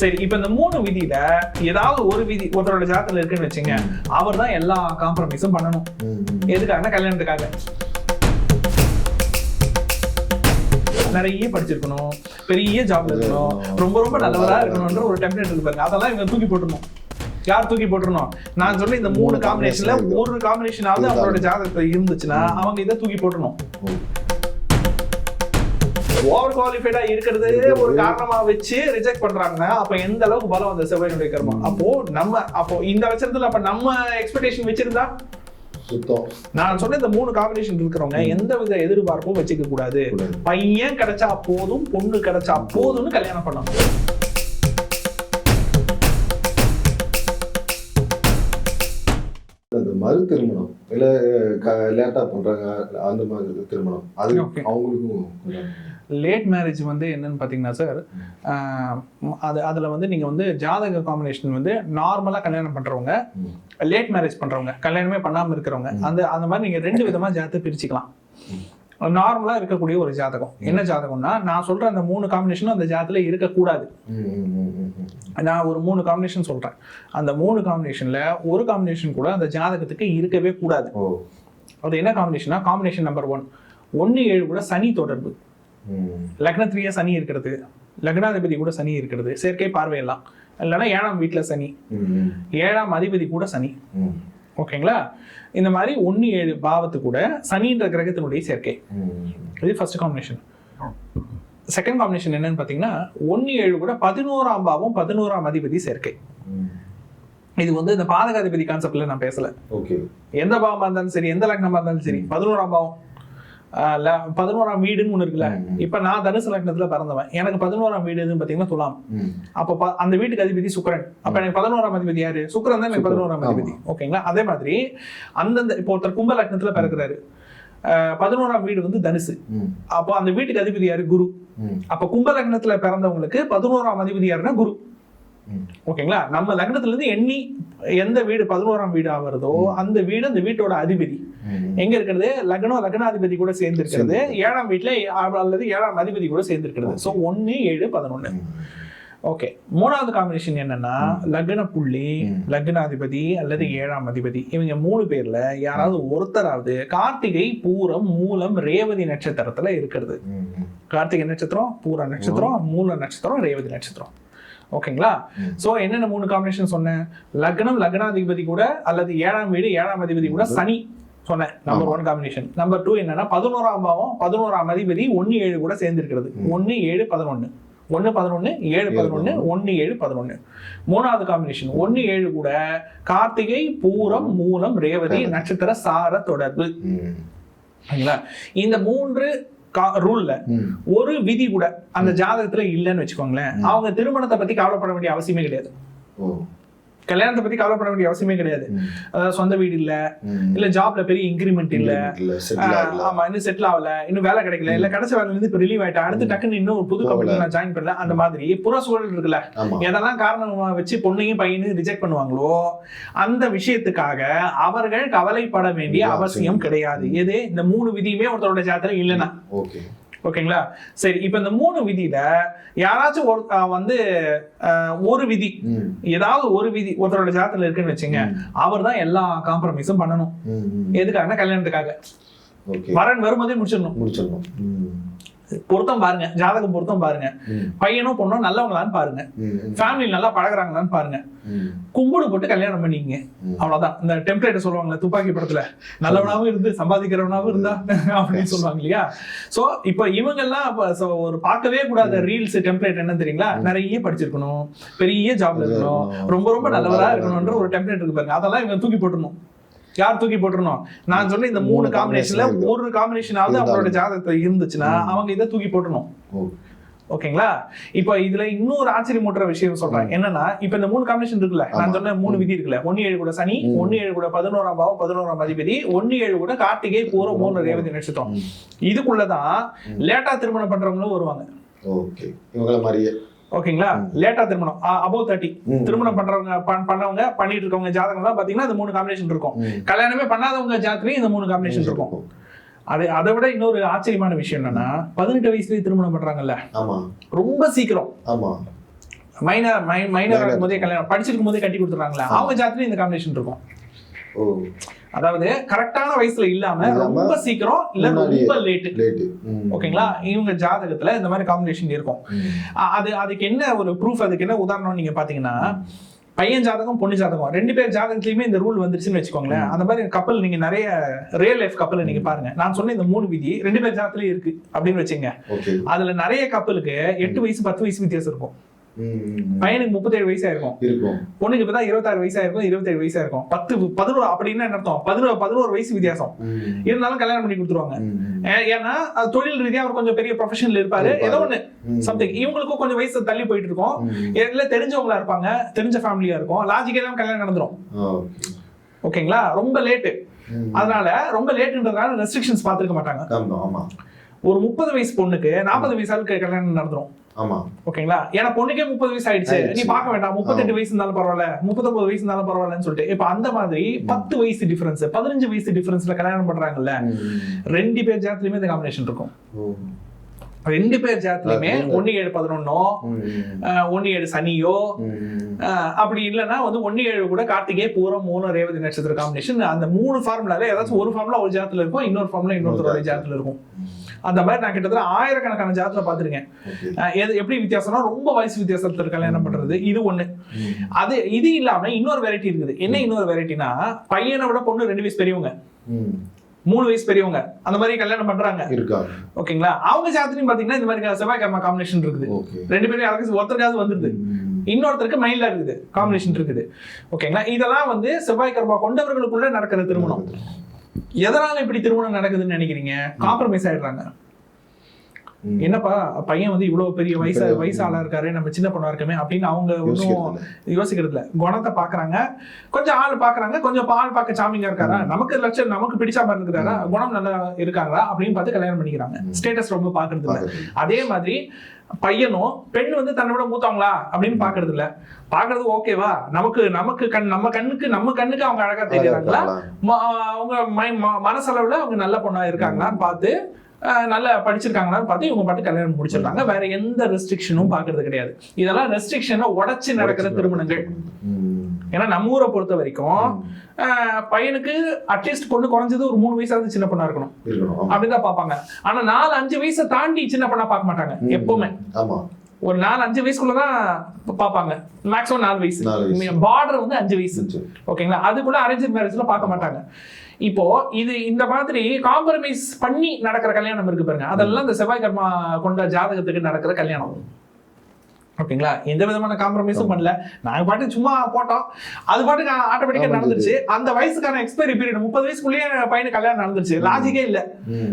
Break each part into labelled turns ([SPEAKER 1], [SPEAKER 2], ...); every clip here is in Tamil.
[SPEAKER 1] சரி இப்ப இந்த மூணு விதியில ஏதாவது ஒரு விதி ஒருத்தரோட ஜாதகத்துல இருக்குன்னு வச்சுங்க அவர் தான் எல்லா காம்ப்ரமைஸும் பண்ணணும். எதுக்காக கல்யாணத்துக்காக. நிறைய படிச்சிருக்கணும் பெரிய ஜாப்ல இருக்கணும் ரொம்ப ரொம்ப நல்லவரா இருக்கணும்ன்ற ஒரு டெம்ப்ளேட் இருக்கு பாருங்க. அதெல்லாம் இவங்க தூக்கி போட்டுருணும் யார் தூக்கி போட்டுருணும் நான் சொன்ன இந்த மூணு காம்பினேஷன்ல ஒரு காம்பினேஷனாவது அவங்களோட ஜாதகத்துல இருந்துச்சுன்னா அவங்க இதை தூக்கி போட்டுணும். ஓவர் குவாலிஃபைடா இருக்கிறது ஒரு காரணமா வச்சு ரிஜெக்ட் பண்றாங்கன்னா அப்ப எந்த அளவுக்கு பலம் அந்த செவ்வாயினுடைய கர்மம் அப்போ நம்ம அப்போ இந்த லட்சணத்துல அப்ப நம்ம எக்ஸ்பெக்டேஷன் வச்சிருந்தா? நான் சொன்ன இந்த மூணு காம்பினேஷன் இருக்கிறவங்க எந்த வித எதிர்பார்ப்பும் வச்சுக்க கூடாது. பையன் கிடைச்சா போதும் பொண்ணு கிடைச்சா போதும்னு கல்யாணம் பண்ணணும்.
[SPEAKER 2] அந்த மறு திருமணம். இல்ல லேட்டா பண்றாங்க அந்த மாதிரி திருமணம். அது. அவங்களுக்கும்
[SPEAKER 1] லேட் மேரேஜ் வந்து என்னன்னு பார்த்தீங்கன்னா சார் அது அதில் வந்து நீங்கள் வந்து ஜாதக காம்பினேஷன் வந்து நார்மலாக கல்யாணம் பண்ணுறவங்க. லேட் மேரேஜ் பண்ணுறவங்க கல்யாணமே பண்ணாமல் இருக்கிறவங்க அந்த அந்த மாதிரி நீங்கள் ரெண்டு விதமாக ஜாதகத்தை பிரிச்சுக்கலாம். நார்மலாக இருக்கக்கூடிய ஒரு ஜாதகம். என்ன ஜாதகம்னா நான் சொல்கிற அந்த மூணு காம்பினேஷனும் அந்த ஜாதகத்தில் இருக்கக்கூடாது. நான் ஒரு மூணு காம்பினேஷன் சொல்கிறேன் அந்த மூணு காம்பினேஷனில் ஒரு காம்பினேஷன் கூட அந்த ஜாதகத்துக்கு இருக்கவே கூடாது. அது என்ன காம்பினேஷனா காம்பினேஷன் நம்பர் ஒன் ஒன்று ஏழு கூட சனி தொடர்பு. லக்னத்திலேயே சனி இருக்கிறது. லக்னாதிபதி கூட சனி இருக்கிறது. செயற்கை பார்வையெல்லாம். இல்லைன்னா ஏழாம் வீட்டில் சனி. ஏழாம் அதிபதி கூட சனி. ஓகேங்களா? இந்த மாதிரி ஒன்று ஏழு பாவத்து கூட சனின்ற கிரகத்தினுடைய சேர்க்கை. இது ஃபர்ஸ்ட் காம்பினேஷன் செகண்ட் காம்பினேஷன் என்னன்னு பார்த்தீங்கன்னா ஒன்று ஏழு கூட பதினோராம் பாவம் பதினோராம் அதிபதி சேர்க்கை. இது வந்து இந்த பாதகாதிபதி கான்செப்ட்ல நான் பேசல.
[SPEAKER 2] ஓகே.
[SPEAKER 1] எந்த பாவமா இருந்தாலும் சரி எந்த லக்னமா இருந்தாலும் சரி பதினோராம் பாவம். பதினோராம் வீடுன்னு ஒண்ணு இருக்குல்ல. இப்ப நான் தனுசு லக்னத்துல பிறந்தவன். எனக்கு பதினோராம் வீடு எதுன்னு பாத்தீங்கன்னா துலாம். அப்ப அந்த வீட்டுக்கு அதிபதி சுக்கிரன். அப்ப எனக்கு பதினோராம் அதிபதி யாரு? சுக்கிரன் தான் எனக்கு. பதினோராம் அதிபதி. ஓகேங்களா? அதே மாதிரி அந்தந்த இப்போ ஒருத்தர் கும்ப லக்னத்துல பிறக்கிறாரு. பதினோராம் வீடு வந்து தனுசு. அப்போ அந்த வீட்டுக்கு அதிபதி யாரு? குரு. அப்ப கும்ப லக்னத்துல பிறந்தவங்களுக்கு பதினோராம் அதிபதி யாருன்னா குரு. ஓகேங்களா? நம்ம லக்னத்துல இருந்து எண்ணி எந்த வீடு பதினோராம் வீடு ஆவறதோ அந்த வீடு அந்த வீட்டோட அதிபதி. எங்க இருக்கிறது? லக்னம் லக்னாதிபதி கூட சேர்ந்து இருக்கிறது ஏழாம் வீட்டுல அல்லது ஏழாம் அதிபதி கூட சேர்ந்து இருக்கிறது சோ ஒன்னு ஏழு பதினொன்னு.
[SPEAKER 2] ம்.
[SPEAKER 1] ஓகே. மூணாவது காம்பினேஷன் என்னன்னா லக்ன புள்ளி. லக்னாதிபதி அல்லது ஏழாம் அதிபதி. இவங்க மூணு பேர்ல யாராவது ஒருத்தராவது கார்த்திகை பூரம் மூலம் ரேவதி நட்சத்திரத்துல இருக்கிறது. கார்த்திகை நட்சத்திரம் பூர நட்சத்திரம் மூல நட்சத்திரம் ரேவதி நட்சத்திரம். ஓகேங்களா. சோ என்னென்ன மூணு காம்பினேஷன் சொன்னேன்? லக்னம் லக்னாதிபதி கூட அல்லது ஏழாம் வீடு ஏழாம் அதிபதி கூட சனி சொன்னேன் number one combination number two என்னன்னா பதினோராம் பாவம் பதினோராம் அதிபதி ஒன்னு ஏழு கூட சேர்ந்து இருக்கிறது
[SPEAKER 2] ம்.
[SPEAKER 1] ஒன்னு ஏழு பதினொன்னு. ஒன்னு பதினொன்னு ஏழு பதினொன்னு ஒன்னு ஏழு பதினொன்னு. மூணாவது காம்பினேஷன் ஒன்னு ஏழு கூட கார்த்திகை பூரம் மூலம் ரேவதி நட்சத்திர சார தொடர்பு. இந்த மூன்று ரூல்ல. ஒரு விதி கூட அந்த ஜாதகத்துல இல்லைன்னு வச்சுக்கோங்களேன். அவங்க திருமணத்தை பத்தி கவலைப்பட வேண்டிய அவசியமே கிடையாது கல்யாணத்தை பத்தி கவலைப்பட வேண்டிய அவசியமே கிடையாது. சொந்த வீடு இல்ல. இல்ல ஜாப்ல பெரிய இன்கிரிமெண்ட் இல்ல. ஆமா இன்னும் செட்டில் ஆகல இன்னும் வேலை கிடைக்கல இல்ல கிடைச்ச வேலையில இருந்து இப்ப ரிலீவ் ஆயிட்டா அடுத்து டக்குன்னு இன்னும் புது. கம்பெனி நான் ஜாயின் பண்ணல அந்த மாதிரி புற சூழல் இருக்குல்ல. எதெல்லாம் காரணமா வச்சு பொண்ணையும் பையனையும் ரிஜெக்ட் பண்ணுவாங்களோ அந்த விஷயத்துக்காக அவர்கள் கவலைப்பட வேண்டிய அவசியம். கிடையாது. எது? இந்த மூணு விதியுமே ஒருத்தரோட ஜாதகம் இல்லைன்னா. ஓகேங்களா சரி இப்ப இந்த மூணு விதியில யாராச்சும் ஒரு வந்து ஒரு விதி. ஏதாவது ஒரு விதி ஒருத்தரோட ஜாதகத்துல இருக்குன்னு வச்சுங்க. அவர் தான் எல்லா காம்ப்ரமைஸும் பண்ணணும். எதுக்காகனா கல்யாணத்துக்காக வரன் வரும்போதே முடிச்சிடணும்
[SPEAKER 2] முடிச்சிடணும்.
[SPEAKER 1] பொருத்தம் பாருங்க ஜாதகம் பொருத்தம் பாருங்க. பையனும் பொண்ணும் நல்லவங்களான்னு பாருங்க. ஃபேமிலி நல்லா பழகுறாங்களான்னு பாருங்க. கும்பிடு போட்டு கல்யாணம் பண்ணிக்கங்க
[SPEAKER 2] ம்.
[SPEAKER 1] அவ்வளவுதான். இந்த டெம்ப்ளேட் சொல்லுவாங்கல்ல துப்பாக்கி படத்துல. நல்லவனாவும் இருந்து சம்பாதிக்கிறவனாவும் இருந்தா அப்படின்னு சொல்லுவாங்க இல்லையா? சோ இப்ப இவங்க எல்லாம் ஒரு பார்க்கவே கூடாத. ரீல்ஸ் டெம்ப்ளேட் என்ன தெரியுங்களா? நிறைய படிச்சிருக்கணும். பெரிய ஜாப்ல இருக்கணும். ரொம்ப ரொம்ப நல்லவரா இருக்கணும்ன்ற ஒரு டெம்ப்ளேட் இருக்கு பாருங்க. அதெல்லாம் இவங்க தூக்கி போட்டுருணும் யார் தூக்கி போட்டுருணும் நான் சொன்ன இந்த மூணு
[SPEAKER 2] மூணு
[SPEAKER 1] காம்பினேஷன்ல. ஒரு காம்பினேஷனாவது அவங்களோட ஜாதகத்துல இருந்துச்சுன்னா. அவங்க இதை தூக்கி போட்டணும். ஓகேங்களா இப்போ இதுல இன்னொரு ஆச்சரியமூட்டுற விஷயம் சொல்றேன் என்னன்னா இப்ப இந்த மூணு காம்பினேஷன் இருக்குல்ல நான். சொன்ன மூணு. விதி இருக்குல்ல ஒன்னு ஏழு கூட சனி. ஒன்னு ஏழு கூட பதினோராம் பாவம் பதினோராம் அதிபதி ஒன்னு ஏழு கூட கார்த்திகை பூர மூல ரேவதி நட்சத்திரம்
[SPEAKER 2] ம்.
[SPEAKER 1] இதுக்குள்ளதான். லேட்டா திருமணம் பண்றவங்களும் வருவாங்க
[SPEAKER 2] ஓகே இவங்கள மாதிரியே
[SPEAKER 1] ஓகேங்களா. லேட்டா திருமணம் அபோவ் தேர்ட்டி. திருமணம் பண்றவங்க பண்- பண்ணவங்க பண்ணிட்டு இருக்கவங்க ஜாதகம் எல்லாம் பாத்தீங்கன்னா இந்த மூணு காம்பினேஷன் இருக்கும். கல்யாணமே பண்ணாதவங்க ஜாதகத்துலயும் இந்த மூணு காம்பினேஷன் இருக்கும். அது அதை விட இன்னொரு ஆச்சரியமான விஷயம் என்னன்னா பதினெட்டு வயசுலயே திருமணம் பண்றாங்கல்ல? ரொம்ப சீக்கிரம்.
[SPEAKER 2] ஆமா.
[SPEAKER 1] Minor minor. இருக்கும் போதே கல்யாணம் படிச்சிருக்கும் போதே கட்டி கொடுத்துறாங்களா அவங்க ஜாதத்துல இந்த காம்பினேஷன் இருக்கும். அதாவது கரெக்டான வயசுல இல்லாம ரொம்ப சீக்கிரம் இல்ல. ரொம்ப லேட் ஓகேங்களா? இவங்க ஜாதகத்துல இந்த மாதிரி காம்பினேஷன் இருக்கும். அது அதுக்கு என்ன ஒரு ப்ரூஃப் அதுக்கு என்ன உதாரணம் நீங்க பாத்தீங்கன்னா பையன் ஜாதகம் பொண்ணு ஜாதகம் ரெண்டு பேர் ஜாதகத்துலயுமே இந்த ரூல் வந்துருச்சுன்னு வச்சுக்கோங்களேன். அந்த மாதிரி கப்பல் நீங்க நிறைய ரியல் லைஃப் கப்பல் நீங்க பாருங்க. நான் சொன்ன இந்த மூணு விதி ரெண்டு பேர் ஜாதகத்துலயும் இருக்கு. அப்படின்னு வச்சுங்க அதுல நிறைய கப்பலுக்கு எட்டு வயசு பத்து வயசு வித்தியாசம் இருக்கும். பையனுக்கு முப்பத்தேழு வயசா இருக்கும்.
[SPEAKER 2] இருக்கும்
[SPEAKER 1] பொண்ணுக்கு இப்பதான் இருபத்தாறு வயசா இருக்கும் இருபத்தேழு வயசா இருக்கும் பத்து பதினோரு அப்படின்னு என்ன அர்த்தம்? பதினோரு பதினோரு வயசு வித்தியாசம். இருந்தாலும் கல்யாணம் பண்ணி கொடுத்துருவாங்க. ஏன்னா தொழில் ரீதியா அவர் கொஞ்சம் பெரிய ப்ரொஃபஷன்ல இருப்பாரு. ஏதோ ஒண்ணு. சம்திங் இவங்களுக்கும் கொஞ்சம் வயசு தள்ளி போயிட்டு இருக்கும்
[SPEAKER 2] ம்.
[SPEAKER 1] இல்ல தெரிஞ்சவங்களா இருப்பாங்க. தெரிஞ்ச ஃபேமிலியா இருக்கும். லாஜிக்கெல்லாம் கல்யாணம் நடந்துரும். ஓகேங்களா? ரொம்ப லேட்டு. அதனால ரொம்ப லேட்டுன்றதுனால ரெஸ்ட்ரிக்ஷன்ஸ் பார்த்துருக்க மாட்டாங்க. ஒரு முப்பது வயசு பொண்ணுக்கு நாற்பது வயசு ஆளுக்கு கல்யாணம் நடந்துரும்.
[SPEAKER 2] ஆமா.
[SPEAKER 1] ஓகேங்களா? ஏன்னா பொண்ணுக்கே முப்பது வயசு ஆயிடுச்சு. நீ பார்க்க வேண்டாம் முப்பத்தெட்டு வயசு இருந்தாலும் பரவாயில்ல. முப்பத்தொன்பது வயசு இருந்தாலும் பரவாயில்லன்னு சொல்லிட்டு. இப்ப அந்த மாதிரி பத்து வயசு டிஃபரன்ஸ் பதினஞ்சு வயசு டிஃபரன்ஸ்ல கல்யாணம் பண்றாங்கல்ல. ரெண்டு பேர் ஜாத்திலயுமே இந்த காம்பினேஷன் இருக்கும். ரெண்டு பேர் ஜாத்திலயுமே ஒன்னு ஏழு பதினொன்னோ ஒன்னு ஏழு சனியோ அப்படி இல்லைன்னா வந்து ஒன்னு ஏழு கூட கார்த்திகை பூரம் மூணு ரேவதி நட்சத்திர காம்பினேஷன் அந்த மூணு ஃபார்முலால ஏதாச்சும் ஒரு ஃபார்முலா ஒரு ஜாத்துல இருக்கும் இன்னொரு ஃபார்முலா இன்னொருத்தரோட ஜாத்துல இருக்கும். அந்த மாதிரி நான் கிட்டத்தட்ட ஆயிரக்கணக்கான
[SPEAKER 2] ஓகே.
[SPEAKER 1] அஹ், எது எப்படி வித்தியாசம்னா ரொம்ப வயசு வித்தியாசத்துல கல்யாணம் பண்றது? இது
[SPEAKER 2] ம்.
[SPEAKER 1] அது இது இல்லாம இன்னொரு வெரைட்டி இருக்குது. என்ன இன்னொரு வெரைட்டினா பையனை விட பொண்ணு ரெண்டு வயசு பெரியவங்க. மூணு வயசு பெரியவங்க. அந்த மாதிரி கல்யாணம் பண்றாங்க. ஓகேங்களா? அவங்க ஜாத்திலையும் பாத்தீங்கன்னா இந்த மாதிரி செவ்வாய் கர்மா காம்பினேஷன் இருக்குது. ரெண்டு பேரும் யாருக்கும் ஒருத்தருக்காவது வந்துருது. இன்னொருத்தருக்கு மைண்ட்ல இருக்குது. காம்பினேஷன் இருக்குது. ஓகேங்களா? இதெல்லாம் வந்து செவ்வாய் கர்மா கொண்டவர்களுக்குள்ள நடக்கிற திருமணம். எதனால இப்படி திருமணம் நடக்குதுன்னு நினைக்கிறீங்க காம்ப்ரமைஸ் ஆயிடுறாங்க. என்னப்பா பையன் வந்து இவ்வளவு பெரிய வயசு
[SPEAKER 2] பெரிய-
[SPEAKER 1] வயசு ஆளா இருக்காரு நம்ம சின்ன பொண்ணா இருக்கமே அப்படின்னு அவங்க ஒன்றும்
[SPEAKER 2] யோசிக்கிறது
[SPEAKER 1] இல்ல குணத்தை பாக்குறாங்க கொஞ்சம் ஆள் பாக்குறாங்க கொஞ்சம் ஆள் பார்க்க சாமிங்க இருக்காரா? நமக்கு லட்சம் நமக்கு பிடிச்ச மாதிரி இருக்கிறாரா? குணம் நல்லா இருக்காங்களா? அப்படின்னு பார்த்து கல்யாணம் பண்ணிக்கிறாங்க. ஸ்டேட்டஸ் ரொம்ப பாக்குறது இல்ல. அதே மாதிரி பையனும் பெண் வந்து தன்னை விட மூத்தவங்களா அப்படின்னு பாக்குறது இல்ல பாக்குறது ஓகேவா நமக்கு நமக்கு கண் நம்ம கண்ணுக்கு நம்ம கண்ணுக்கு அவங்க அழகா தெரியறாங்களா? அவங்க மனசளவுல அவங்க நல்ல பொண்ணா இருக்காங்களான்னு பார்த்து நல்லா படிச்சிருக்காங்களான்னு பார்த்து இவங்க பாட்டு கல்யாணம் முடிச்சிருக்காங்க. வேற எந்த ரெஸ்ட்ரிக்ஷனும் பாக்குறது கிடையாது. இதெல்லாம் ரெஸ்ட்ரிக்ஷனை உடைச்சு நடக்கிற திருமணங்கள். ஏன்னா நம்ம ஊரை பொறுத்த வரைக்கும் பையனுக்கு அட்லீஸ்ட் பொண்ணு குறைஞ்சது ஒரு மூணு வயசாவது சின்ன பொண்ணா இருக்கணும். அப்படிதான் பார்ப்பாங்க. ஆனா நாலு அஞ்சு வயசை தாண்டி சின்ன பொண்ணா பார்க்க மாட்டாங்க. எப்பவுமே. ஒரு நாலு அஞ்சு வயசுக்குள்ளதான் பார்ப்பாங்க. மேக்ஸிமம் நாலு வயசு. பார்டர் வந்து அஞ்சு வயசு. ஓகேங்களா அதுக்குள்ள அரேஞ்ச் மேரேஜ்ல பார்க்க மாட்டாங்க. இப்போ இது இந்த மாதிரி காம்ப்ரமைஸ் பண்ணி நடக்கிற கல்யாணம் இருக்கு பாருங்க. அதெல்லாம் இந்த செவ்வாய் கர்மா கொண்ட ஜாதகத்துக்கு நடக்கிற கல்யாணம். ஓகேங்களா? எந்த விதமான காம்ப்ரமைஸும் பண்ணல. நாங்க பாட்டு சும்மா போட்டோம். அது பாட்டுக்கு ஆட்டோமேட்டிக்கா நடந்துருச்சு. அந்த வயசுக்கான எக்ஸ்பைரி பீரியட் முப்பது வயசுக்குள்ளேயே பையனுக்கு கல்யாணம் நடந்துருச்சு. லாஜிக்கே இல்ல.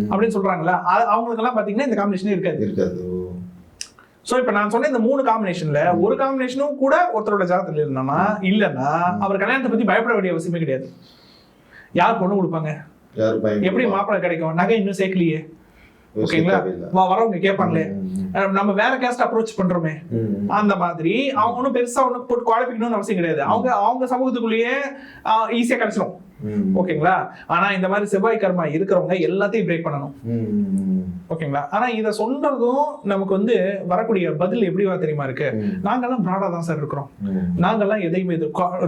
[SPEAKER 1] அப்படின்னு சொல்றாங்களா அவங்களுக்கு எல்லாம் பாத்தீங்கன்னா இந்த காம்பினேஷனே இருக்காது.
[SPEAKER 2] இருக்காது.
[SPEAKER 1] சோ இப்ப நான் சொன்ன இந்த மூணு காம்பினேஷன்ல ஒரு காம்பினேஷனும் கூட ஒருத்தரோட ஜாதகத்துல இருந்தானா இல்லன்னா அவர் கல்யாணத்தை பத்தி பயப்பட வேண்டிய அவசியமே கிடையாது. யார் பொண்ணு கொடுப்பாங்க? எப்படி மாப்பிள்ளை கிடைக்கும்? நகை இன்னும் சேர்க்கலையே. ஓகேங்களா? வரவங்க கேட்பாங்களே. நம்ம வேற கேஸ்ட் அப்ரோச் பண்றோமே. அந்த மாதிரி அவங்க ஒன்றும் பெருசா ஒன்றும் போட்டு குழப்பிக்கணும்னு அவசியம் கிடையாது. அவங்க அவங்க சமூகத்துக்குள்ளேயே ஈஸியா கிடைச்சிடும். ஓகேங்களா? ஆனா இந்த மாதிரி செவ்வாய் கர்மா இருக்கிறவங்க எல்லாத்தையும் பிரேக் பண்ணணும். ஓகேங்களா? ஆனா இத சொல்றதும் நமக்கு வந்து வரக்கூடிய பதில் எப்படிவா தெரியுமா இருக்கு. நாங்கெல்லாம் ப்ராடா தான் சார் இருக்கிறோம். நாங்கெல்லாம் எதையுமே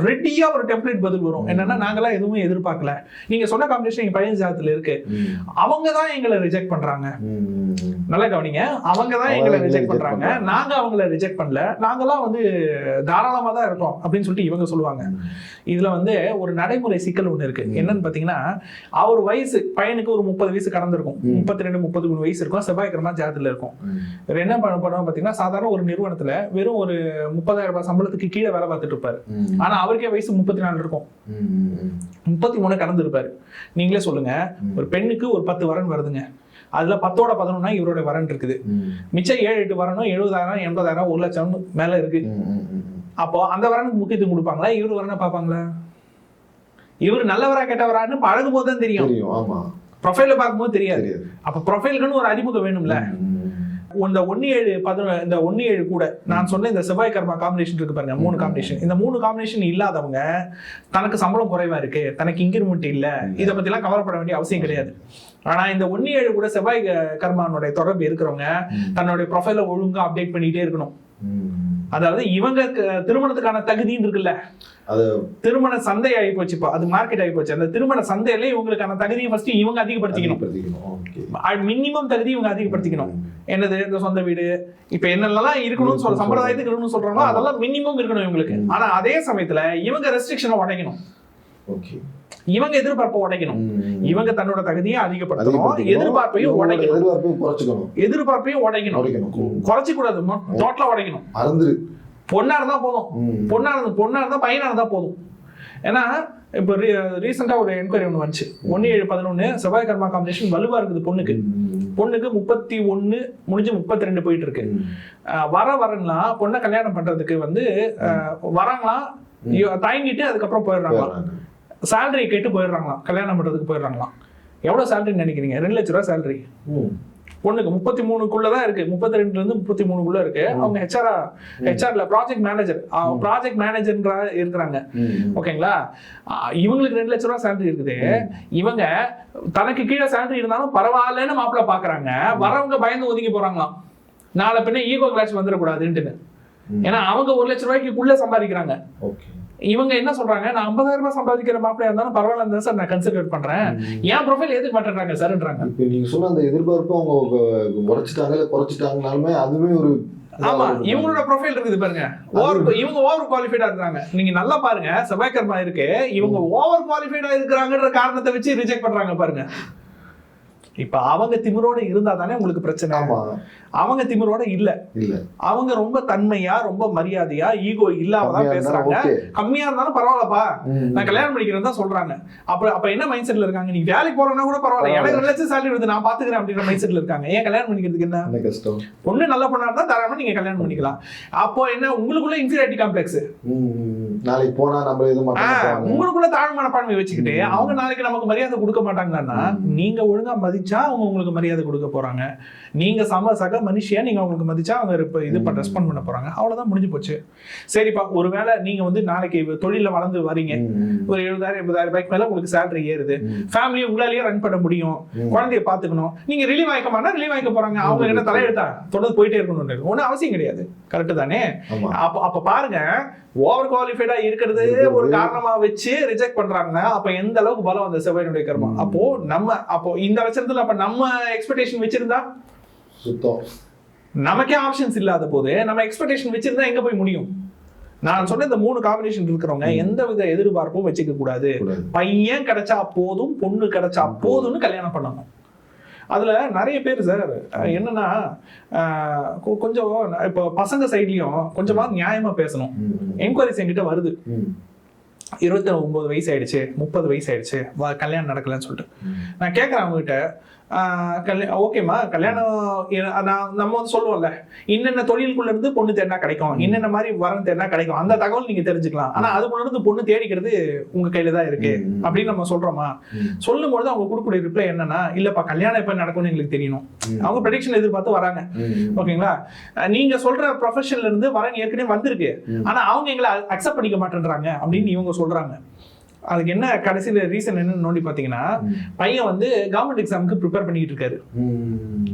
[SPEAKER 1] ரெடியா ஒரு டெம்ப்ளேட் பதில் வரும். என்னன்னா நாங்கெல்லாம் எதுவுமே எதிர்பார்க்கல. நீங்க சொன்ன காம்பினேஷன் எங்க பையன் ஜாதத்துல இருக்கு. அவங்க தான் எங்களை ரிஜெக்ட் பண்றாங்க. நல்லா கவனிங்க. அவங்க தான் எங்களை ரிஜெக்ட் பண்றாங்க. நாங்க அவங்கள ரிஜெக்ட் பண்ணல. நாங்கெல்லாம் வந்து தாராளமா தான் இருக்கோம் அப்படின்னு சொல்லிட்டு இவங்க சொல்லுவாங்க. இதுல வந்து ஒரு நடைமுறை சிக்கல் ஒண்ணு இருக்கு
[SPEAKER 2] ம்.
[SPEAKER 1] என்னன்னு பாத்தீங்கன்னா அவர் வயசு பையனுக்கு ஒரு முப்பது வயசு கடந்திருக்கும். முப்பத்தி ரெண்டு முப்பத்தி மூணு வயசு இருக்கும் செவ்வாய்க்கிழமை ஜாதத்துல இருக்கும் என்ன பண்ண பண்ணுவோம் பாத்தீங்கன்னா சாதாரண ஒரு நிறுவனத்துல வெறும் ஒரு முப்பதாயிரம் ரூபாய் சம்பளத்துக்கு கீழே வேலை பார்த்துட்டு இருப்பாரு
[SPEAKER 2] ம்.
[SPEAKER 1] ஆனா அவருக்கே வயசு முப்பத்தி நாலு இருக்கும். முப்பத்தி மூணு கடந்திருப்பாரு நீங்களே சொல்லுங்க. ஒரு பெண்ணுக்கு ஒரு பத்து வரன் வருதுங்க அதுல பத்தோட பதினொன்னா இவரோட வரன் இருக்குது. மிச்சம் ஏழு எட்டு வரணும் எழுபதாயிரம் எண்பதாயிரம் ஒரு லட்சம் மேல இருக்கு. அப்போ அந்த வரனுக்கு முக்கியத்துவம் கொடுப்பாங்களா இவரு வரனை பார்ப்பாங்களா இவர் நல்லவரா கெட்டவரான்னு பழகும் போது தான் தெரியும் ப்ரொஃபைல பார்க்கும்போது தெரியாது. அப்ப ப்ரொஃபைலுக்குன்னு ஒரு அறிமுகம் வேணும்ல? இந்த ஒன்னு ஏழு பதினொன்று இந்த ஒன்னு ஏழு கூட நான் சொன்ன இந்த செவ்வாய் கர்மா காம்பினேஷன் இருக்கு பாருங்க மூணு. காம்பினேஷன் இந்த மூணு காம்பினேஷன் இல்லாதவங்க தனக்கு சம்பளம் குறைவா இருக்கு தனக்கு இன்கிரிமெண்ட் இல்ல இத பத்தி எல்லாம் கவலைப்பட வேண்டிய அவசியம் கிடையாது. ஆனா இந்த ஒன்னு ஏழு கூட செவ்வாய் கர்மானுடைய தொடர்பு இருக்கிறவங்க. தன்னுடைய ப்ரொஃபைல ஒழுங்கா அப்டேட் பண்ணிட்டே இருக்கணும். அதாவது இவங்க திருமணத்துக்கான தகுதின்னு இருக்குல்ல?
[SPEAKER 2] அது
[SPEAKER 1] திருமண சந்தை ஆகி போச்சு இப்போ. அது மார்க்கெட் ஆகி போச்சு. அந்த திருமண சந்தையில இவங்களுக்கான தகுதியை ஃபர்ஸ்ட் இவங்க அதிகப்படுத்திக்கணும். மினிமம் தகுதி இவங்க அதிகப்படுத்திக்கணும். என்னது? இந்த சொந்த வீடு. இப்ப என்னெல்லாம் இருக்கணும்னு சொல்ற சம்பிரதாயத்துக்கு இருக்கணும்னு சொல்றாங்களோ அதெல்லாம் மினிமம் இருக்கணும் இவங்களுக்கு. ஆனா அதே சமயத்துல இவங்க ரெஸ்ட்ரிக்ஷனை உடைக்கணும். இவங்க எதிர்பார்ப்பை உடைக்கணும். இவங்க தன்னோட தகுதியை அதிகப்படுத்தணும். எதிர்பார்ப்பையும் உடைக்கணும்.
[SPEAKER 2] எதிர்பார்ப்பையும் குறைச்சிக்கணும்.
[SPEAKER 1] எதிர்பார்ப்பையும் உடைக்கணும்.
[SPEAKER 2] உடைக்கணும்.
[SPEAKER 1] குறைச்சு கூடாது. டோட்டலா உடைக்கணும்.
[SPEAKER 2] மறந்துரு.
[SPEAKER 1] பொண்ணா இருந்தா போதும். பொண்ணா இருந்தா பொண்ணா இருந்தா பையனா இருந்தா போதும். ஏன்னா இப்போ ரீசெண்டா ஒரு என்கொயரி ஒன்று வந்துச்சு. ஒன்னு ஏழு பதினொன்னு செவ்வாய் கர்மா காம்பினேஷன் வலுவா இருக்குது பொண்ணுக்கு. பொண்ணுக்கு முப்பத்தி ஒன்னு முடிஞ்சு முப்பத்தி ரெண்டு போயிட்டு இருக்கு. வர வரன்லாம் பொண்ணை கல்யாணம் பண்றதுக்கு வந்து வராங்களாம் தயங்கிட்டு அதுக்கப்புறம்
[SPEAKER 2] போயிடுறாங்க.
[SPEAKER 1] சேலரி கேட்டு போயிடுறாங்களாம். கல்யாணம் பண்றதுக்கு போயிடுறாங்களாம். எவ்வளவு சேலரி நினைக்கிறீங்க? ரெண்டு லட்ச ரூபா சேலரி
[SPEAKER 2] ம்.
[SPEAKER 1] பொண்ணுக்கு முப்பத்தி மூணுக்குள்ள தான் இருக்கு. முப்பத்தி ரெண்டுல இருந்து முப்பத்தி மூணுக்குள்ள இருக்கு அவங்க ஹெச்ஆர் ஹெச்ஆர்ல ப்ராஜெக்ட் மேனேஜர் ப்ராஜெக்ட் மேனேஜர்ன்ற இருக்கிறாங்க. ஓகேங்களா? இவங்களுக்கு ரெண்டு லட்ச ரூபா சேலரி இருக்குது. இவங்க தனக்கு கீழே சேலரி இருந்தாலும் பரவாயில்லன்னு மாப்பிள்ள பாக்குறாங்க. வரவங்க பயந்து ஒதுங்கி போறாங்களாம். நாளை பின்ன ஈகோ கிளாஸ் வந்துடக்கூடாதுன்ட்டுன்னு.
[SPEAKER 2] ம்.
[SPEAKER 1] ஏன்னா அவங்க ஒரு லட்ச ரூபாய்க்குள்ள சம்பாதிக்கிறாங்க.
[SPEAKER 2] ஓகே.
[SPEAKER 1] இவங்க என்ன சொல்றாங்க? நான் 50000 ரூபாய் சம்பாதிக்கிற மாப்பிள்ளையா இருந்தாலும் பரவாயில்ல சார் நான் கன்சிடர் பண்றேன். என் ப்ரொஃபைல் எதுக்கு மாட்டேன்றாங்க சார்ன்றாங்க
[SPEAKER 2] இப்ப நீங்க சொன்ன அந்த எதிர்பார்ப்பு அவங்க உ- உடைச்சிட்டாங்க இல்ல குறைச்சிட்டாங்கனாலுமே அதுவே ஒரு
[SPEAKER 1] ஆமா இவங்களோட ப்ரொஃபைல் இருக்குது பாருங்க. ஓவர் இவங்க ஓவர் குவாலிஃபைடா இருக்காங்க நீங்க நல்லா பாருங்க செவ்வாய்க்கர்மா இருக்கு. இவங்க ஓவர் குவாலிஃபைடா இருக்கிறாங்கன்ற காரணத்தை வச்சு ரிஜெக்ட் பண்றாங்க பாருங்க. இப்ப அவங்க திமிரோட இருந்தா தானே உங்களுக்கு பிரச்சனை? அவங்க திமிரோட இல்ல.
[SPEAKER 2] இல்ல.
[SPEAKER 1] அவங்க ரொம்ப தன்மையா ரொம்ப மரியாதையா ஈகோ இல்லாம தான் பேசுறாங்க. கம்மியா இருந்தாலும் பரவாயில்லப்பா. நான் கல்யாணம் பண்ணிக்கிறேன் தான் சொல்றாங்க. அப்ப அப்ப என்ன மைண்ட் செட்ல இருக்காங்க? நீ வேலைக்கு போறேன்னா கூட பரவாயில்ல. எனக்கு ரெண்டு லட்சம் சேலரி வருது. நான் பாத்துக்கிறேன் அப்படின்ற மைண்ட் செட்ல இருக்காங்க. ஏன் கல்யாணம் பண்ணிக்கிறதுக்கு என்ன?
[SPEAKER 2] கஷ்டம்?
[SPEAKER 1] பொண்ணு நல்ல பொண்ணா இருந்தா தாராளமா நீங்க கல்யாணம் பண்ணிக்கலாம். அப்போ என்ன? உங்களுக்குள்ள இன்ஃபீரியாரிட்டி காம்ப்ளெக்ஸ்.
[SPEAKER 2] நாளைக்கு போனா நம்ம எதுவும்
[SPEAKER 1] உங்களுக்குள்ள தாழ்வு மனப்பான்மை வச்சுக்கிட்டு அவங்க நாளைக்கு நமக்கு மரியாதை கொடுக்க மாட்டாங்கன்னா நீங்க ஒழுங்கா மதிச்சா அவங்க உங்களுக்கு மரியாதை கொடுக்க போறாங்க. நீங்க சம சக மனுஷியா நீங்க அவங்களுக்கு மதிச்சா அவங்க இப்ப இது ரெஸ்பாண்ட் பண்ண போறாங்க. அவ்வளவுதான் முடிஞ்சு போச்சு. சரிப்பா ஒருவேளை நீங்க வந்து நாளைக்கு தொழில வளர்ந்து வரீங்க. ஒரு எழுபதாயிரம் எண்பதாயிரம் ரூபாய்க்கு மேல உங்களுக்கு சேலரி ஏறுது. ஃபேமிலியை உங்களாலேயே ரன் பண்ண முடியும். குழந்தைய பாத்துக்கணும். நீங்க ரிலீவ் ஆயிக்க மாட்டா ரிலீவ் ஆயிக்க போறாங்க. அவங்க என்ன தலையெழுத்தா? தொடர்ந்து போயிட்டே இருக்கணும் ஒன்றும் அவசியம் கிடையாது. கரெக்ட் தானே? அப்ப அப்ப பாருங்க ஓவர் குவாலிஃபைடா இருக்கிறது
[SPEAKER 2] இருக்கிறது.
[SPEAKER 1] ஒரு காரணமா வச்சு ரிஜெக்ட் பண்றாங்க அப்ப எந்த அளவுக்கு பலம் அந்த செவ்வாயினுடைய கர்மா. அப்போ நம்ம அப்போ இந்த லட்சத்துல அப்ப நம்ம எக்ஸ்பெக்டேஷன் வச்சிருந்தா?
[SPEAKER 2] சுத்தம்.
[SPEAKER 1] நமக்கே ஆப்ஷன்ஸ் இல்லாத போது நம்ம எக்ஸ்பெக்டேஷன் வச்சிருந்தா எங்க போய் முடியும்? நான் சொன்ன இந்த மூணு காம்பினேஷன் இருக்கிறவங்க. எந்த வித எதிர்பார்ப்பும் வச்சுக்க கூடாது.
[SPEAKER 2] கூடாது.
[SPEAKER 1] பையன் கிடைச்சா போதும் பொண்ணு கிடைச்சா போதும்னு கல்யாணம் பண்ணணும். அதுல நிறைய பேர் சார் என்னன்னா கொஞ்சம் இப்போ பசங்க சைட்லயும் கொஞ்சமா நியாயமா பேசணும். என்கொயரிஸ் என்கிட்ட வருது. இருபத்தி ஒன்பது வயசு ஆயிடுச்சு முப்பது வயசு ஆயிடுச்சு கல்யாணம் நடக்கலன்னு சொல்லிட்டு. நான் கேட்கறேன் அவங்ககிட்ட ஆஹ் கல்யா ஓகேம்மா. கல்யாணம் நான் நம்ம வந்து சொல்லுவோம்ல இன்னென்ன தொழிலுக்குள்ள இருந்து பொண்ணு தேடினா கிடைக்கும். இன்னென்ன மாதிரி வரன் தேடினா கிடைக்கும். அந்த தகவல் நீங்க தெரிஞ்சுக்கலாம். ஆனா அதுக்குள்ள இருந்து பொண்ணு தேடிக்கிறது உங்க கையில தான் இருக்கு. அப்படின்னு நம்ம சொல்றோமா. சொல்லும் பொழுது அவங்க கொடுக்கக்கூடிய ரிப்ளை என்னன்னா இல்லப்பா கல்யாணம் எப்ப நடக்கும்னு எங்களுக்கு தெரியணும். அவங்க ப்ரெடிக்ஷன் எதிர்பார்த்து வராங்க. ஓகேங்களா? நீங்க சொல்ற ப்ரொஃபஷன்ல இருந்து வரன் ஏற்கனவே வந்திருக்கு. ஆனா அவங்க எங்களை அக்செப்ட் பண்ணிக்க மாட்டேன்றாங்க அப்படின்னு இவங்க சொல்றாங்க. அதுக்கு என்ன கடைசியில ரீசன் என்னன்னு நோண்டி பாத்தீங்கன்னா
[SPEAKER 2] ம்.
[SPEAKER 1] பையன் வந்து கவர்மெண்ட் எக்ஸாமுக்கு ப்ரிப்பேர் பண்ணிட்டு இருக்காரு.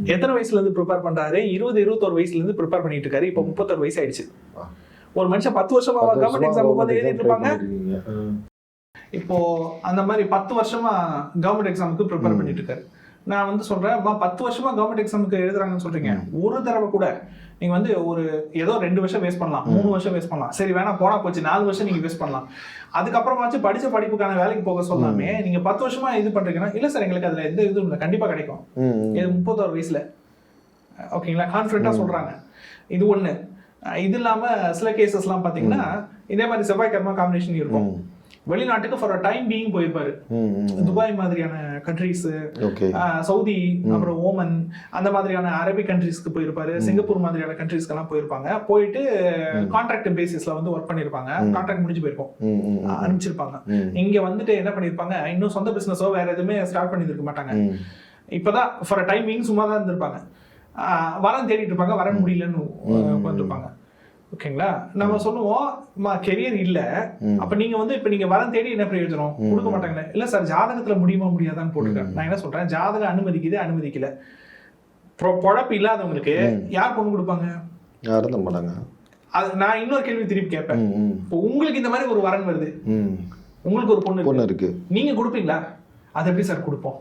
[SPEAKER 1] எத்தனை வயசுல இருந்து ப்ரிப்பேர் பண்றாரு இருபது இருபத்தோரு வயசுல இருந்து ப்ரிப்பேர் பண்ணிட்டு இருக்காரு இப்போ முப்பத்தொரு வயசு ஆயிடுச்சு. ஒரு மனுஷன் பத்து வருஷமா கவர்மெண்ட் எக்ஸாம் உட்காந்து எழுதிட்டு இருப்பாங்க. இப்போ அந்த மாதிரி பத்து வருஷமா கவர்மெண்ட் எக்ஸாமுக்கு ப்ரிப்பேர். பண்ணிட்டு இருக்காரு நான் வந்து அம்மா, பத்து வருஷமா கவர்மெண்ட் எக்ஸாமுக்கு எழுதுறாங்கன்னு சொல்றீங்க.
[SPEAKER 2] ம்.
[SPEAKER 1] ஒரு தடவை கூட நீங்க வந்து ஒரு ஏதோ ரெண்டு வருஷம் வேஸ்ட் பண்ணலாம். மூணு வருஷம் வேஸ்ட் பண்ணலாம். சரி வேணா போனா போச்சு. நாலு வருஷம் நீங்க வேஸ்ட் பண்ணலாம். அதுக்கப்புறமாச்சும் படிச்ச படிப்புக்கான வேலைக்கு போக சொல்லாமே நீங்க பத்து வருஷமா இது பண்றீங்கன்னா இல்ல சார் எங்களுக்கு அதுல எந்த இதுவும் இல்லை. கண்டிப்பா கிடைக்கும். இது முப்பத்தோரு வயசுல. ஓகேங்களா? கான்ஃபிடண்டா
[SPEAKER 2] ம்.
[SPEAKER 1] சொல்றாங்க. இது ஒண்ணு. அஹ் இது இல்லாம சில கேசஸ்லாம் பாத்தீங்கன்னா இதே மாதிரி செவ்வாய் கர்மா காம்பினேஷன் இருக்கும். வெளிநாட்டுக்கு ஃபார் டைம் பீயிங் போயிருப்பாரு. துபாய் மாதிரியான கண்ட்ரீஸ் சவுதி. அப்புறம் ஓமன் அந்த மாதிரியான அரபிக் கண்ட்ரீஸ்க்கு போயிருப்பாரு. சிங்கப்பூர் மாதிரியான கண்ட்ரீஸ்க்கு எல்லாம் போயிருப்பாங்க போயிட்டு. கான்ட்ராக்ட் பேசிஸ்ல வந்து ஒர்க் பண்ணிருப்பாங்க. கான்ட்ராக்ட் முடிஞ்சு போயிருக்கும். அனுப்பிச்சிருப்பாங்க. இங்க வந்துட்டு என்ன பண்ணிருப்பாங்க இன்னும் சொந்த பிசினஸோ வேற எதுவுமே ஸ்டார்ட் பண்ணிருக்க மாட்டாங்க. இப்பதான் ஃபார் டைமிங் சும்மா தான் இருந்திருப்பாங்க வரன் தேடிட்டு இருப்பாங்க வர முடியலன்னு
[SPEAKER 2] ம்.
[SPEAKER 1] உட்காந்துருப்பாங்க ஓகேங்களா? நம்ம சொல்லுவோம் கெரியர் இல்ல. அப்ப நீங்க வந்து இப்ப நீங்க வரன் தேடி என்ன பிரயோஜனம். கொடுக்க மாட்டாங்களே. இல்ல சார் ஜாதகத்துல முடியுமா முடியாதான்னு போட்டுருக்கேன். நான் என்ன சொல்றேன்? ஜாதகம் அனுமதிக்குது அனுமதிக்கல. பொழப்பு இல்லாதவங்களுக்கு. யார் பொண்ணு கொடுப்பாங்க?
[SPEAKER 2] யாரும்
[SPEAKER 1] அது நான் இன்னொரு கேள்வி திருப்பி கேட்பேன். இப்போ உங்களுக்கு இந்த மாதிரி ஒரு வரன் வருது. உங்களுக்கு ஒரு பொண்ணு இருக்கு.
[SPEAKER 2] பொண்ணு இருக்கு.
[SPEAKER 1] நீங்க கொடுப்பீங்களா? அது எப்படி சார் கொடுப்போம்?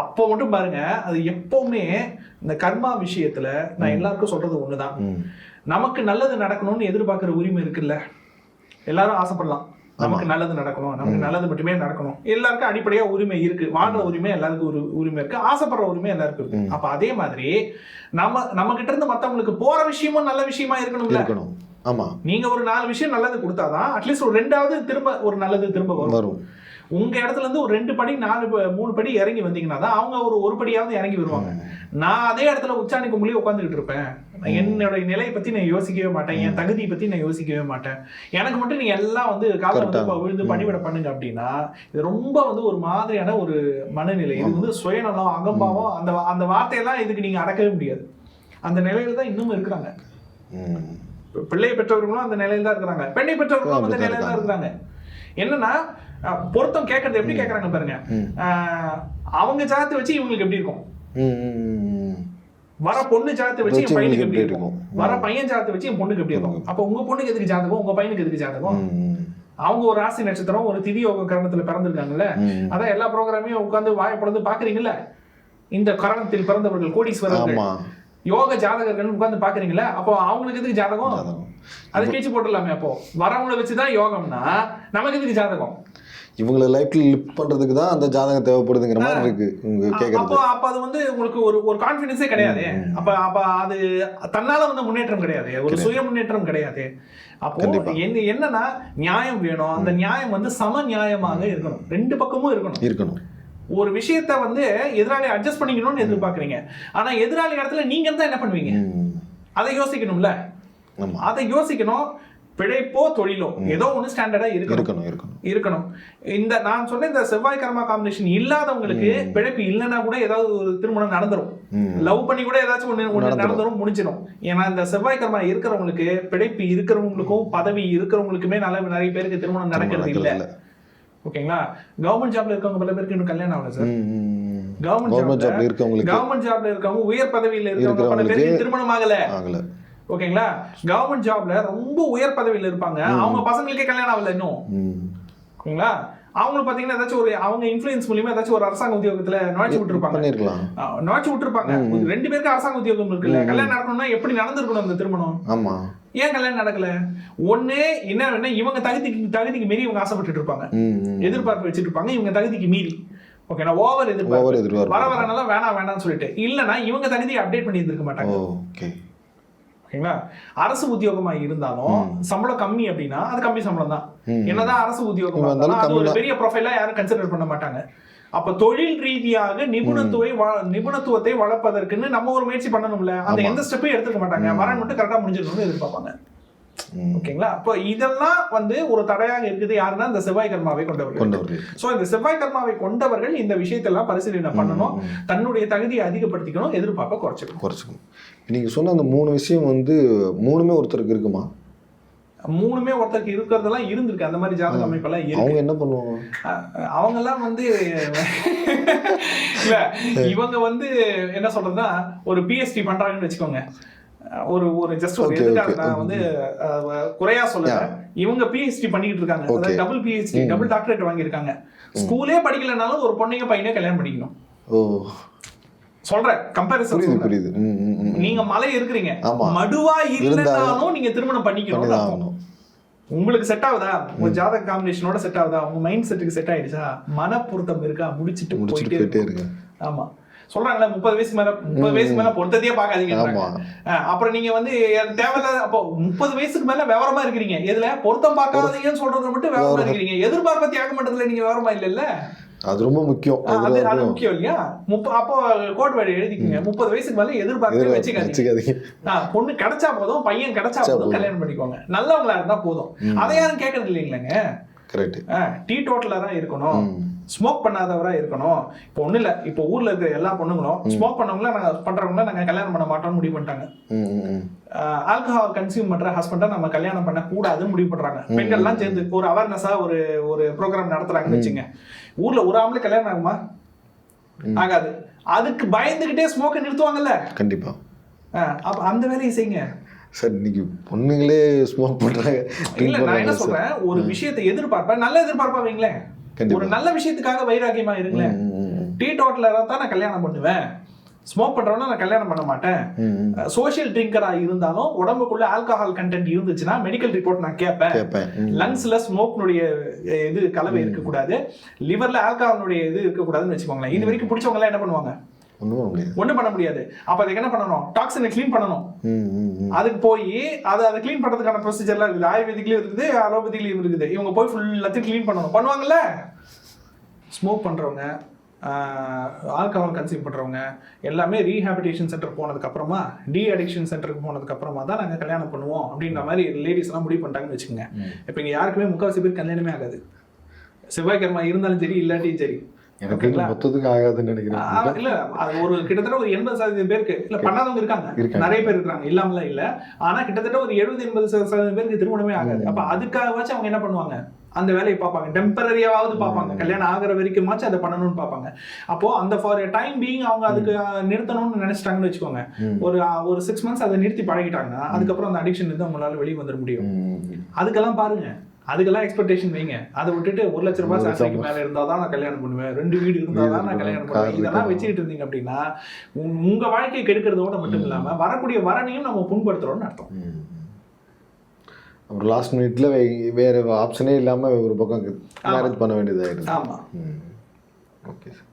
[SPEAKER 1] அப்போ மட்டும் பாருங்க அது எப்பவுமே இந்த கர்மா விஷயத்துல நான் எல்லாருக்கும் சொல்றது ஒண்ணுதான். நமக்கு நல்லது நடக்கணும்னு எதிர்பார்க்கிற உரிமை இருக்குல்ல? எல்லாரும் ஆசைப்படலாம். நமக்கு நல்லது நடக்கணும். நமக்கு நல்லது மட்டுமே நடக்கணும். எல்லாருக்கும் அடிப்படையா உரிமை இருக்கு. வாழ்ற உரிமை எல்லாருக்கும் ஒரு உரிமை இருக்கு. ஆசைப்படுற உரிமை எல்லாருக்கும் இருக்கு. அப்ப அதே மாதிரி நம்ம நம்ம கிட்ட இருந்து மத்தவங்களுக்கு போற விஷயமும் நல்ல விஷயமா இருக்கணும்ல?
[SPEAKER 2] இருக்கணும். ஆமா.
[SPEAKER 1] நீங்க ஒரு நாலு விஷயம் நல்லது கொடுத்தாதான் அட்லீஸ்ட் ஒரு ரெண்டாவது திரும்ப ஒரு நல்லது திரும்ப வரும். உங்க இடத்துல இருந்து ஒரு ரெண்டு படி நாலு மூணு படி இறங்கி வந்தீங்கன்னா தான் அவங்க ஒரு ஒரு படியாவது இறங்கி வருவாங்க. நான் அதே இடத்துல உச்சாணி கும்பலி உட்காந்துக்கிட்டு இருப்பேன். என்னோட நிலையை பத்தி நான் யோசிக்கவே மாட்டேன். என் தகுதியை பத்தி நான் யோசிக்கவே மாட்டேன். எனக்கு மட்டும் நீங்க எல்லாம் வந்து காலைல வந்து விழுந்து. பணிவிட பண்ணுங்க அப்படின்னா இது ரொம்ப வந்து ஒரு மாதிரியான ஒரு மனநிலை. இது வந்து சுயநலம் அகம்பாவம் அந்த அந்த வார்த்தையெல்லாம் இதுக்கு நீங்க அடக்கவே முடியாது. அந்த நிலையில தான் இன்னும் இருக்கிறாங்க. பிள்ளையை பெற்றவர்களும் அந்த நிலையில தான் இருக்கிறாங்க. பெண்ணை பெற்றவர்களும் அந்த நிலையில தான் இருக்கிறாங்க. என்னன்னா பொருத்தம் கேட்கறது எப்படி கேட்கறாங்க பாருங்க. அவங்க ஜாதத்தை வச்சு இவங்களுக்கு எப்படி இருக்கும். வர பொண்ணு ஜாதத்தை வச்சு என் பையனுக்கு எப்படி இருக்கும்? வர பையன் ஜாதத்தை வச்சு என் பொண்ணுக்கு எப்படி இருக்கும்? அப்ப உங்க பொண்ணுக்கு எதுக்கு ஜாதகம்? உங்க பையனுக்கு எதுக்கு ஜாதகம். அவங்க ஒரு ராசி நட்சத்திரம் ஒரு திதி யோக கரணத்துல பிறந்திருக்காங்கல்ல. அதான் எல்லா ப்ரோக்ராமையும் உட்கார்ந்து வாயப்படந்து பாக்குறீங்கல்ல இந்த கரணத்தில் பிறந்தவர்கள் கோடீஸ்வரர்கள் யோக ஜாதகர்கள் உட்கார்ந்து பாக்குறீங்களா அப்போ அவங்களுக்கு எதுக்கு ஜாதகம். அதை கேச்சு போட்டுடலாமே அப்போ. வரவங்களை வச்சுதான் யோகம்னா நமக்கு எதுக்கு ஜாதகம்?
[SPEAKER 2] இவங்களை லைஃப்ல லிப் பண்றதுக்கு தான் அந்த ஜாதகம் தேவைப்படுதுங்கிற மாதிரி இருக்கு. உங்க
[SPEAKER 1] அப்போ
[SPEAKER 2] கேக்குறது.
[SPEAKER 1] அப்ப அது வந்து உங்களுக்கு ஒரு ஒரு கான்பிடன்ஸே கிடையாது. அப்ப அப்ப அது தன்னால வந்து முன்னேற்றம் கிடையாது. ஒரு சுய முன்னேற்றம் கிடையாது. அப்போ. என்ன என்னன்னா நியாயம் வேணும். அந்த நியாயம் வந்து சம நியாயமாக இருக்கணும். ரெண்டு பக்கமும் இருக்கணும்.
[SPEAKER 2] இருக்கணும்.
[SPEAKER 1] ஒரு விஷயத்த வந்து எதிராளி அட்ஜஸ்ட் பண்ணிக்கணும்னு எதிர்பார்க்கறீங்க. ஆனா எதிராளி இடத்துல நீங்க இருந்தா என்ன பண்ணுவீங்க. அதை யோசிக்கணும்ல? அதை யோசிக்கணும். பிழைப்போ தொழிலோ. ஏதோ ஒண்ணு ஸ்டாண்டர்டா இருக்கணும்
[SPEAKER 2] இருக்கணும். இருக்கணும்.
[SPEAKER 1] இந்த நான் சொன்ன இந்த செவ்வாய் கர்மா காம்பினேஷன் இல்லாதவங்களுக்கு பிழைப்பு இல்லைன்னா கூட ஏதாவது ஒரு திருமணம் நடந்துரும். லவ் பண்ணி கூட ஏதாச்சும் ஒண்ணு ஒண்ணு
[SPEAKER 2] நடந்துரும்.
[SPEAKER 1] நடந்துரும் முடிஞ்சிடும் ஏன்னா இந்த செவ்வாய் கர்மா இருக்கிறவங்களுக்கு பிழைப்பு இருக்கிறவங்களுக்கும் பதவி இருக்கிறவங்களுக்குமே நல்ல நிறைய பேருக்கு திருமணம் நடக்கிறது இல்ல. ஓகேங்களா? கவர்மெண்ட் ஜாப்ல இருக்கவங்க பல பேருக்கு இன்னும் கல்யாணம் ஆகல சார். கவர்மெண்ட் ஜாப்ல
[SPEAKER 2] இருக்கவங்களுக்கு
[SPEAKER 1] கவர்மெண்ட் ஜாப்ல இருக்கவங்க உயர் பதவியில இருக்கவங்க பல பேருக்கு திருமணம் ஆகல.
[SPEAKER 2] ஆகல.
[SPEAKER 1] ஓகேங்களா? கவர்மெண்ட் ஜாப்ல ரொம்ப உயர் பதவியில இருப்பாங்க. அவங்க பசங்களுக்கே கல்யாணம் ஆகல இன்னும். ஓகேங்களா அவங்களுக்கு பாத்தீங்கன்னா ஏதாச்சும் ஒரு அவங்க இன்ஃபுளுன்ஸ் மூலியமா ஏதாச்சும் ஒரு அரசாங்க உத்தியோகத்துல நுழைச்சு விட்டுருப்பாங்க. நுழைச்சு விட்டுருப்பாங்க. ரெண்டு பேருக்கு அரசாங்க உத்தியோகம் இருக்குல்ல கல்யாணம் நடக்கணும்னா எப்படி நடந்திருக்கணும் அந்த திருமணம்?
[SPEAKER 2] ஆமா.
[SPEAKER 1] ஏன் கல்யாணம் நடக்கல? ஒண்ணு என்ன இவங்க தகுதிக்கு தகுதிக்கு மீறி இவங்க ஆசைப்பட்டுட்டு இருப்பாங்க. எதிர்பார்ப்பு வச்சுட்டு இருப்பாங்க இவங்க தகுதிக்கு மீறி. ஓகேனா ஓவர் எதிர்பார்ப்பு. வர வரனால வேணாம் வேணாம்னு சொல்லிட்டு. இல்லனா இவங்க தகுதியை அப்டேட் பண்ணி இருந்திருக்க மாட்டாங்க.
[SPEAKER 2] ஓகே
[SPEAKER 1] ஓகேங்களா? அரசு உத்தியோகமா இருந்தாலும் சம்பளம் கம்மி அப்படின்னா அது கம்மி சம்பளம் தான். என்னதான் அரசு உத்தியோகமா
[SPEAKER 2] இருந்தாலும்
[SPEAKER 1] அது ஒரு பெரிய ப்ரொஃபைலா யாரும் கன்சிடர் பண்ண மாட்டாங்க. அப்ப தொழில் ரீதியாக நிபுணத்துவை நிபுணத்துவத்தை வளர்ப்பதற்குன்னு நம்ம ஒரு முயற்சி பண்ணணும்ல. அந்த எந்த ஸ்டெப்பையும் எடுத்துக்க மாட்டாங்க. வரன் மட்டும் கரெக்டா முடிஞ்சிடணும்னு எதிர்பார்ப்பாங்க. ஓகேங்களா? அப்போ இதெல்லாம் வந்து ஒரு தடையாக இருக்குது யாருன்னா இந்த செவ்வாய் கர்மாவை கொண்டவர்கள். சோ இந்த செவ்வாய் கர்மாவை கொண்டவர்கள் இந்த விஷயத்தெல்லாம் பரிசீலனை பண்ணணும். தன்னுடைய தகுதியை அதிகப்படுத்திக்கணும் எதிர்பார்ப்பை குறைச்சிக்கணும்.
[SPEAKER 2] குறைச்சிக்கணும். நீங்க சொன்ன அந்த மூணு விஷயம் வந்து மூணுமே ஒருத்தருக்கு இருக்குமா?
[SPEAKER 1] மூணுமே ஒருத்தருக்கு இருக்கிறதெல்லாம் இருந்திருக்கு. அந்த மாதிரி ஜாதக அமைப்பெல்லாம் இருக்கு.
[SPEAKER 2] அவங்க என்ன பண்ணுவாங்க?
[SPEAKER 1] அவங்க எல்லாம் வந்து இல்ல இவங்க வந்து என்ன சொல்றதுன்னா ஒரு பிஎஸ்டி பண்றாங்கன்னு வச்சுக்கோங்க. ஒரு ஒரு ஜஸ்ட் ஒரு எதுக்காக. நான் வந்து அஹ், குறையா சொல்லல. இவங்க பிஹெச்டி பண்ணிட்டு இருக்காங்க. அதாவது டபுள் பிஹெச்டி டபுள் டாக்டரேட் வாங்கியிருக்காங்க. ஸ்கூலே படிக்கலனாலும் ஒரு பொண்ணைங்க பையனே கல்யாணம் பண்ணிக்கணும்.
[SPEAKER 2] ஓ.
[SPEAKER 1] சொல்றேன். கம்பேரிசன்
[SPEAKER 2] புரியுது ம்.
[SPEAKER 1] நீங்க மலை இருக்கிறீங்க. மடுவா
[SPEAKER 2] இருந்தாலும்
[SPEAKER 1] நீங்க திருமணம் பண்ணிக்கணும் உங்களுக்கு செட் ஆகுதா? உங்க ஜாதக காம்பினேஷனோட செட் ஆகுதா? உங்க மைண்ட் செட்டுக்கு செட் ஆயிடுச்சா? மன பொருத்தம் இருக்கா? முடிச்சிட்டு
[SPEAKER 2] முடிச்சுட்டு
[SPEAKER 1] போயிட்டே இருக்கு ஆமா. சொல்றாங்களே முப்பது வயசுக்கு மேல முப்பது வயசுக்கு மேல பொருத்தத்தையே பாக்காதீங்க அப்புறம் நீங்க வந்து தேவையில்லாத அப்போ முப்பது வயசுக்கு மேல விவரமா இருக்கிறீங்க. எதுல? பொருத்தம் பார்க்காதீங்கன்னு சொல்றது மட்டும் விவரமா இருக்கிறீங்க. எதிர்பார்ப்ப தியாக மட்டத்துல நீங்க விவரமா இல்ல
[SPEAKER 2] அது ரொம்ப முக்கியம்.
[SPEAKER 1] அது முக்கியம் இல்லையா? முப்ப அப்போ கோட் வேர்டு எழுதிக்கங்க. முப்பது வயசுக்கு மேல
[SPEAKER 2] எதிர்பார்ப்பு
[SPEAKER 1] வச்சுக்காதீங்க. பொண்ணு கிடைச்சா போதும் பையன் கிடைச்சா போதும். கல்யாணம் பண்ணிக்கோங்க. நல்லவங்களா இருந்தா போதும். அதை யாரும் கேட்கறது இல்லைங்களேங்க?
[SPEAKER 2] கரெக்ட்
[SPEAKER 1] டீ டோட்டலரா இருக்கணும். ஸ்மோக் பண்ணாதவரா இருக்கணும். இப்போ ஒண்ணு இல்ல. இப்போ ஊர்ல இருக்க எல்லா பொண்ணுங்களும் ஸ்மோக் பண்ணவங்கள நாங்க பண்றவங்கள நாங்க கல்யாணம் பண்ண மாட்டோம்னு முடிவு பண்ணிட்டாங்க. ஆல்கஹால் கன்சியூம் பண்ற ஹஸ்பண்டா நம்ம கல்யாணம் பண்ண கூடாதுன்னு முடிவு பண்றாங்க. பெண்கள்லாம் சேர்ந்து ஒரு அவேர்னஸா ஒரு ஒரு ப்ரோக்ராம் நடத்துறாங்கன்னு வச்சுங்க. ஊர்ல ஒரு ஆம்பளை கல்யாணம் ஆகுமா? ஆகாது. அதுக்கு பயந்துகிட்டே ஸ்மோக்கை நிறுத்துவாங்கல்ல?
[SPEAKER 2] கண்டிப்பா.
[SPEAKER 1] ஆ, அப்ப அந்த வேலையை செய்யுங்க.
[SPEAKER 2] சார் இன்னைக்கு பொண்ணுங்களே ஸ்மோக் drink
[SPEAKER 1] இல்ல நான் என்ன. சொல்றேன்? ஒரு விஷயத்தை எதிர்பார்ப்பேன். நல்ல எதிர்பார்ப்பா வைங்களேன். ஒரு நல்ல விஷயத்துக்காக வைராக்கியமா இருங்களேன். டீ டோட்டலரா தான் நான் கல்யாணம் பண்ணுவேன். ஸ்மோக் பண்றவன நான் கல்யாணம் பண்ண மாட்டேன். சோஷியல் ட்ரிங்கரா இருந்தாலும் உடம்புக்குள்ள ஆல்கஹால் கண்டென்ட் இருந்துச்சுன்னா மெடிக்கல் ரிப்போர்ட் நான் கேட்பேன். லங்ஸ்ல ஸ்மோக்னுடைய இது கலவை இருக்கக்கூடாது. லிவர்ல ஆல்கஹாலுடைய இது இருக்கக்கூடாதுன்னு வச்சுக்கோங்களேன். இது வரைக்கும் பிடிச்சவங்க எல்லாம் என்ன பண்ணுவாங்க?
[SPEAKER 2] ஒண்ணும் பண்ண முடியாது.
[SPEAKER 1] ஒண்ணும் பண்ண முடியாது. அப்ப அதுக்கு என்ன பண்ணணும்? டாக்ஸினை க்ளீன் பண்ணணும். அதுக்கு போய் அதை அதை க்ளீன் பண்றதுக்கான ப்ரொசீஜர்லாம் இருக்குது. ஆயுர்வேதிக்லயும் இருக்குது அலோபதிக்லயும் இருக்குது. இவங்க போய் ஃபுல்லாத்தையும் க்ளீன் பண்ணணும். பண்ணுவாங்கல்ல? ஸ்மோக் பண்றவங்க ஆல்கஹால் கன்சியூம் பண்றவங்க எல்லாமே ரீஹாபிடேஷன் சென்டர் போனதுக்கு அப்புறமா டி அடிக்ஷன் சென்டருக்கு போனதுக்கு அப்புறமா தான் நாங்க கல்யாணம் பண்ணுவோம் அப்படின்ற மாதிரி லேடிஸ் எல்லாம் முடிவு பண்ணிட்டாங்கன்னு வச்சுக்கோங்க. இப்போ இங்க யாருக்குமே முக்காவாசி பேர் கல்யாணமே ஆகாது. செவ்வாய்க்கிழமை இருந்தாலும் சரி இல்லாட்டியும் சரி.
[SPEAKER 2] எனக்கு
[SPEAKER 1] ஓகேங்களா?
[SPEAKER 2] மொத்தத்துக்கு ஆகாதுன்னு நினைக்கிறேன்
[SPEAKER 1] ஆ, இல்ல அது ஒரு கிட்டத்தட்ட ஒரு எண்பது சதவீதம் பேருக்கு இல்ல பண்ணாதவங்க இருக்காங்க. நிறைய பேர் இருக்காங்க இல்லாமலாம் இல்ல. ஆனா கிட்டத்தட்ட ஒரு எழுபது எண்பது சதவீதம் பேருக்கு திருமணமே ஆகாது. அப்ப அதுக்காகவாச்சும் அவங்க என்ன பண்ணுவாங்க? அந்த வேலையை பார்ப்பாங்க. டெம்பரரியாவது பார்ப்பாங்க. கல்யாணம் ஆகிற வரைக்குமாச்சும் அதை பண்ணணும்னு பார்ப்பாங்க. அப்போ அந்த ஃபார் டைம் பீயிங் அவங்க அதுக்கு நிறுத்தணும்னு நினைச்சிட்டாங்கன்னு வச்சுக்கோங்க. ஒரு ஒரு சிக்ஸ் மந்த்ஸ் அதை நிறுத்தி பழகிட்டாங்கன்னா அதுக்கப்புறம் அந்த அடிக்ஷன் இருந்து அவங்களால வெளியே வந்துட முடியும். அதுக்கெல்லாம் பாருங்க. அதுக்கெல்லாம் எக்ஸ்பெக்டேஷன் வைங்க. அதை விட்டுட்டு ஒரு லட்ச ரூபாய்
[SPEAKER 2] லட்சம்
[SPEAKER 1] மேல இருந்தா தான் நான் கல்யாணம் பண்ணுவேன். ரெண்டு வீடு இருந்தா தான் நான் கல்யாணம் பண்ணுவேன். இதெல்லாம். வச்சுக்கிட்டு இருந்தீங்க அப்படின்னா உங்க- உங்க வாழ்க்கையை கெடுக்கிறதோட மட்டும் இல்லாம வரக்கூடிய வரனையும் நம்ம புண்படுத்துறோம்னு அர்த்தம்.
[SPEAKER 2] அப்புறம் லாஸ்ட் மினிட்ல வேற ஆப்ஷனே இல்லாம ஒரு பக்கம் மேரேஜ் பண்ண வேண்டியதாயிடுது.
[SPEAKER 1] ஆமா.
[SPEAKER 2] Okay sir